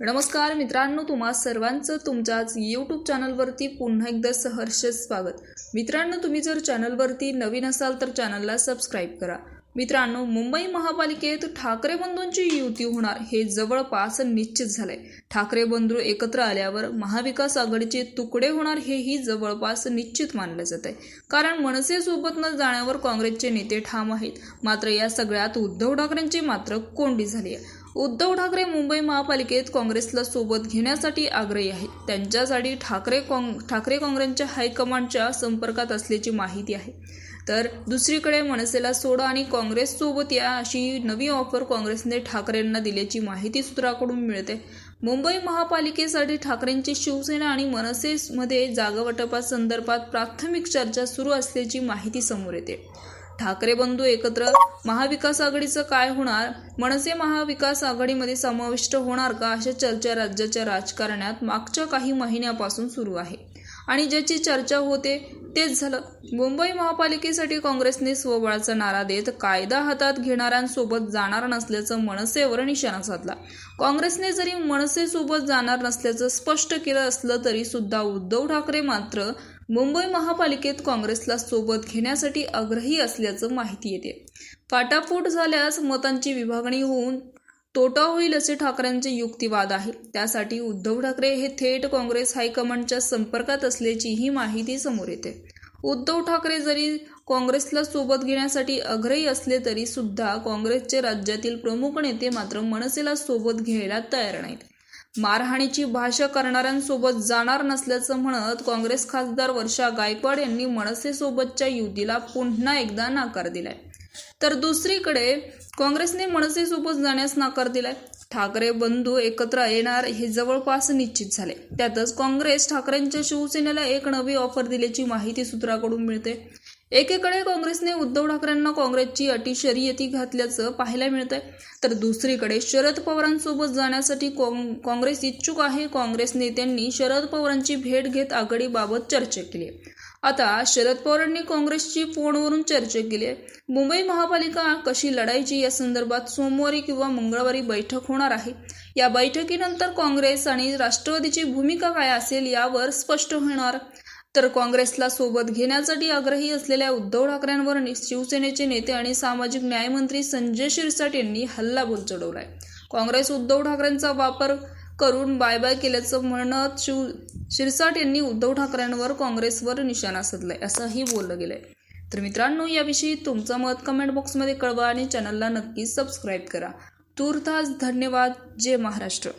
नमस्कार मित्रांनो तुम्हा सर्वांचं तुमच्याच यूट्यूब चॅनलवरती पुन्हा एकदा सहर्ष स्वागत. मित्रांनो तुम्ही जर चॅनलवरती नवीन असाल तर चॅनलला सबस्क्राईब करा. मित्रांनो मुंबई महापालिकेत ठाकरे बंधूंची युती होणार हे जवळपास निश्चित झालंय. ठाकरे बंधू एकत्र आल्यावर महाविकास आघाडीचे तुकडे होणार हेही जवळपास निश्चित मानले जात आहे कारण मनसे सोबत न जाण्यावर काँग्रेसचे नेते ठाम आहेत. मात्र या सगळ्यात उद्धव ठाकरेंची मात्र कोंडी झाली आहे. उद्धव ठाकरे मुंबई महापालिकेत काँग्रेसला सोबत घेण्यासाठी आग्रही आहेत. त्यांच्यासाठी ठाकरे काँग ठाकरे काँग्रेसच्या हायकमांडच्या संपर्कात असल्याची माहिती आहे. तर दुसरीकडे मनसेला सोडा आणि काँग्रेस सोबत या अशी नवी ऑफर काँग्रेसने ठाकरेंना दिल्याची माहिती सूत्राकडून मिळते. मुंबई महापालिकेसाठी ठाकरेंची शिवसेना आणि मनसेमध्ये जागावाटपासंदर्भात प्राथमिक चर्चा सुरू असल्याची माहिती समोर येते. ठाकरे बंधू एकत्र महाविकास आघाडीचं काय होणार? मनसे महाविकास आघाडीमध्ये समाविष्ट होणार का? अशा चर्चा राज्याच्या राजकारणात मागच्या काही महिन्यापासून सुरू आहे. आणि ज्याची चर्चा होते तेच झालं. मुंबई महापालिकेसाठी काँग्रेसने स्वबळाचा नारा देत कायदा हातात घेणाऱ्यांसोबत जाणार नसल्याचं मनसेवर निशाणा साधला. काँग्रेसने जरी मनसेसोबत जाणार नसल्याचं स्पष्ट केलं असलं तरी सुद्धा उद्धव ठाकरे मात्र मुंबई महापालिकेत काँग्रेसला सोबत घेण्यासाठी आग्रही असल्याचं माहिती येते. फाटाफूट झाल्यास मतांची विभागणी होऊन तोटा होईल असे ठाकरेंचे युक्तिवाद आहे. त्यासाठी उद्धव ठाकरे हे थेट काँग्रेस हायकमांडच्या संपर्कात असल्याची ही माहिती समोर येते. उद्धव ठाकरे जरी काँग्रेसला सोबत घेण्यासाठी आग्रही असले तरी सुद्धा काँग्रेसचे राज्यातील प्रमुख नेते मात्र मनसेला सोबत घ्यायला तयार नाहीत. मारहाणीची भाषा करणाऱ्यांसोबत जाणार नसल्याचं म्हणत काँग्रेस खासदार वर्षा गायकवाड यांनी मनसेसोबतच्या युतीला पुन्हा एकदा नाकार दिलाय. तर दुसरीकडे काँग्रेसने मनसेसोबत जाण्यास नकार दिलाय. ठाकरे बंधू एकत्र येणार हे जवळपास निश्चित झाले. त्यातच काँग्रेस ठाकरेंच्या शिवसेनेला एक नवी ऑफर दिल्याची माहिती सूत्राकडून मिळते. एकीकडे काँग्रेसने उद्धव ठाकरेंना काँग्रेसची अटी शर्यती घातल्याचं पाहायला मिळतंय. तर दुसरीकडे शरद पवारांसोबत जाण्यासाठी काँग्रेस इच्छुक आहे. काँग्रेस नेत्यांनी शरद पवारांची भेट घेत आघाडीबाबत चर्चा केली. आता शरद पवारांनी काँग्रेसची फोनवरून चर्चा केली आहे मुंबई महापालिका कशी लढायची या संदर्भात सोमवारी किंवा मंगळवारी बैठक होणार आहे. या बैठकीनंतर काँग्रेस आणि राष्ट्रवादीची भूमिका काय असेल यावर स्पष्ट होणार. तर काँग्रेसला सोबत घेण्यासाठी आग्रही असलेल्या उद्धव ठाकरेंवर शिवसेनेचे नेते आणि सामाजिक न्यायमंत्री संजय शिरसाट यांनी हल्लाबोल चढवलाय. काँग्रेस उद्धव ठाकरेंचा वापर करून बाय बाय केल्याचं म्हणत शिव शिरसाट यांनी उद्धव ठाकरेंवर काँग्रेसवर निशाणा साधलाय असंही बोललं गेलंय. तर मित्रांनो याविषयी तुमचं मत कमेंट बॉक्समध्ये कळवा आणि चॅनलला नक्कीच सबस्क्राईब करा. तूर्तास धन्यवाद. जय महाराष्ट्र.